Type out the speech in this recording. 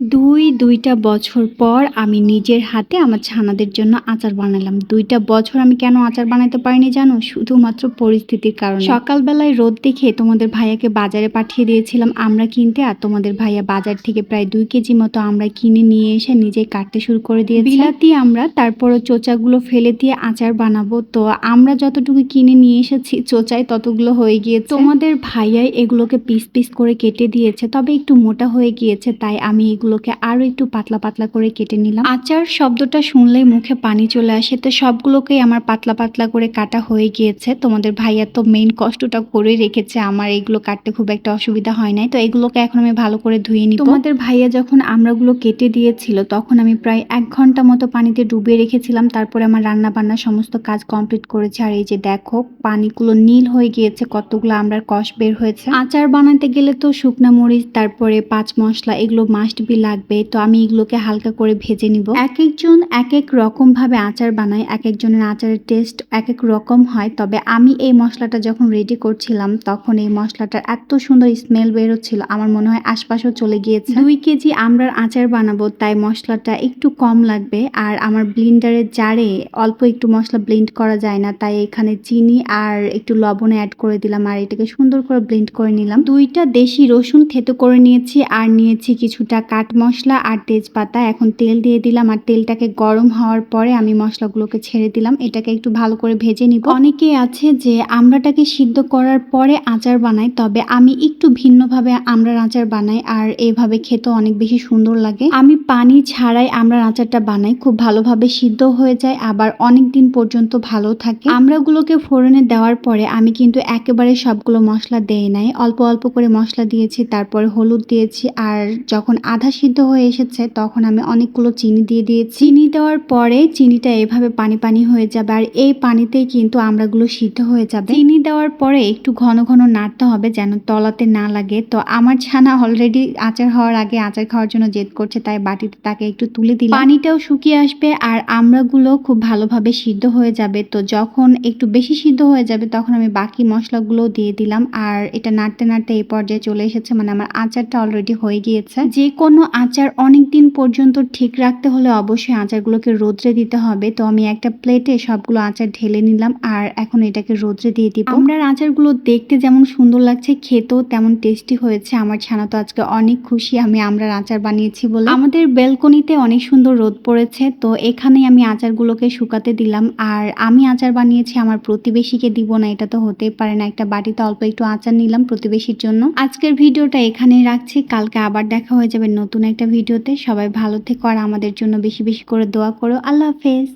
দুই, দুইটা বছর পর আমি নিজের হাতে আমার ছানাদের জন্য আচার বানালাম। দুইটা বছর আমি কেন আচার বানাতে পারিনি জানো? শুধুমাত্র পরিস্থিতির কারণে। সকালবেলায় রোদ দেখে তোমাদের ভাইয়াকে বাজারে পাঠিয়ে দিয়েছিলাম আমরা কিনতে, আর তোমাদের ভাইয়া বাজার থেকে প্রায় দুই কেজি মতো আমরা কিনে নিয়ে এসে নিজে কাটতে শুরু করে দিয়ে বিলাতি আমরা, তারপরও চোচাগুলো ফেলে দিয়ে আচার বানাবো। তো আমরা যতটুকু কিনে নিয়ে এসেছি, চোচায় ততগুলো হয়ে গিয়েছে। তোমাদের ভাইয়াই এগুলোকে পিস পিস করে কেটে দিয়েছে, তবে একটু মোটা হয়ে গিয়েছে, তাই আমি এগুলোকে আরও একটু পাতলা পাতলা করে কেটে নিলাম। আচার শব্দটা শুনলেই মুখে পানি চলে আসে। তো সবগুলোকেই আমার পাতলা পাতলা করে কাটা হয়ে গিয়েছে। তোমাদের ভাইয়া তো মেইন কষ্টটা করে রেখেছে। আমার এগুলো কাটতে খুব একটা অসুবিধা হয় নাই। তো এগুলোকে এখন আমি ভালো করে ধুয়ে নিই তোমাদের ভাইয়া যখন আমরাগুলো কেটে দিয়েছিল তখন আমি প্রায় এক ঘণ্টা মতো পানিতে ডুবিয়ে রেখেছিলাম। তারপরে আমার রান্না বান্না সমস্ত কাজ কমপ্লিট করেছে। আর এই যে দেখো পানিগুলো নীল হয়ে গিয়েছে। কতগুলো আমরার কষ বের হয়েছে। আচার বানাতে গেলে তো শুকনা মরিচ তারপরে পাঁচ মশলা এগুলো মাস্ট বি লাগবে, তো আমি এগুলোকে হালকা করে ভেজে নিব। এক একজন এক এক রকম ভাবে আচার বানায় এক একজনের আচারের টেস্ট এক এক রকম হয়। তবে আমি এই মশলাটা যখন রেডি করছিলাম, তখন এই মশলাটার এত সুন্দর স্মেল বেরোচ্ছিল, আমার মনে হয় আশপাশেও চলে গিয়েছে। দুই কেজি আমরার আচার বানাবো, তাই মশলাটা একটু কম লাগবে। আর আমার ব্লিন্ডারের জারে অল্প একটু মশলা ব্লেন্ড করা যায় না, তাই এখানে চিনি আর একটু লবণ অ্যাড করে দিলাম আর এটাকে সুন্দর করে ব্লেন্ড করে নিলাম। দুইটা দেশি রসুন থেতো করে নিয়েছি, আর নিয়েছি কিছুটা কাট মশলা আর তেজপাতা। এখন তেল দিয়ে দিলাম আর তেলটাকে গরম হওয়ার পরে আমি মশলাগুলোকে ছেড়ে দিলাম। এটাকে একটু ভালো করে ভেজে নিব। অনেকে আছে যে আমড়াটাকে সিদ্ধ করার পরে আচার বানায়, তবে আমি একটু ভিন্নভাবে আমড়ার আচার বানাই আর এভাবে খেতে অনেক বেশি সুন্দর লাগে। আমি পানি ছাড়াই আমড়ার আচারটা বানাই, খুব ভালোভাবে সিদ্ধ হয়ে যায়, আবার অনেক দিন পর্যন্ত ভালো থাকে। আমড়াগুলোকে ফোড়নে দেওয়ার পরে আমি কিন্তু একেবারে সবগুলো মশলা দেই নাই। অল্প অল্প করে মশলা দিয়েছি, তারপরে হলুদ দিয়েছি, আর যখন আধা সিদ্ধ হয়ে এসেছে, তখন আমি অনেকগুলো চিনি দিয়ে দিয়েছি। চিনি দেওয়ার পরে চিনিটা এভাবে পানি পানি হয়ে যাবে, আর এই পানিতেই কিন্তু আমড়াগুলো সিদ্ধ হয়ে যাবে। চিনি দেওয়ার পরে একটু ঘন ঘন নাড়তে হবে যেন তলাতে না লাগে। তো আমার ছানা অলরেডি আচার হওয়ার আগে আচার খাওয়ার জন্য জেদ করছে, তাই বাটিতে তাকে একটু তুলে দিই পানিটাও শুকিয়ে আসবে, আর আমড়াগুলো খুব ভালোভাবে সিদ্ধ হয়ে যাবে। তো যখন একটু বেশি সিদ্ধ হয়ে যাবে, তখন আমি বাকি মশলাগুলো দিয়ে দিলাম। আর এটা নাড়তে নাড়তে এই পর্যায়ে চলে এসেছে মানে আমার আচারটা অলরেডি হয়ে গিয়েছে। যে কোনো আচার অনেক দিন পর্যন্ত ঠিক রাখতে হলে অবশ্যই আচারগুলোকে রোদ্রে দিতে হবে। তো আমি একটা প্লেটে সবগুলো আচার ঢেলে নিলাম আর এখন এটাকে রোদ্রে দিয়ে দিব। আমরা আচারগুলো দেখতে যেমন সুন্দর লাগছে, খেতেও তেমন টেস্টি হয়েছে। আমার ছানা তো আজকে অনেক খুশি, আমি আমরা আচার বানিয়েছি বলে। আমাদের বেলকনিতে অনেক সুন্দর রোদ পড়েছে, তো এখানেই আমি আচারগুলোকে শুকাতে দিলাম। আর আমি আচার বানিয়েছি, আমার প্রতিবেশীকে দিব না, এটা তো হতেই পারে না। একটা বাটিতে অল্প একটু আচার নিলাম প্রতিবেশীর জন্য। আজকের ভিডিওটা এখানেই রাখছি, কালকে আবার দেখা হয়ে যাবে নতুন একটা ভিডিওতে সবাই ভালো থেকো আর আমাদের জন্য বেশি বেশি করে দোয়া করো। আল্লাহ হাফেজ।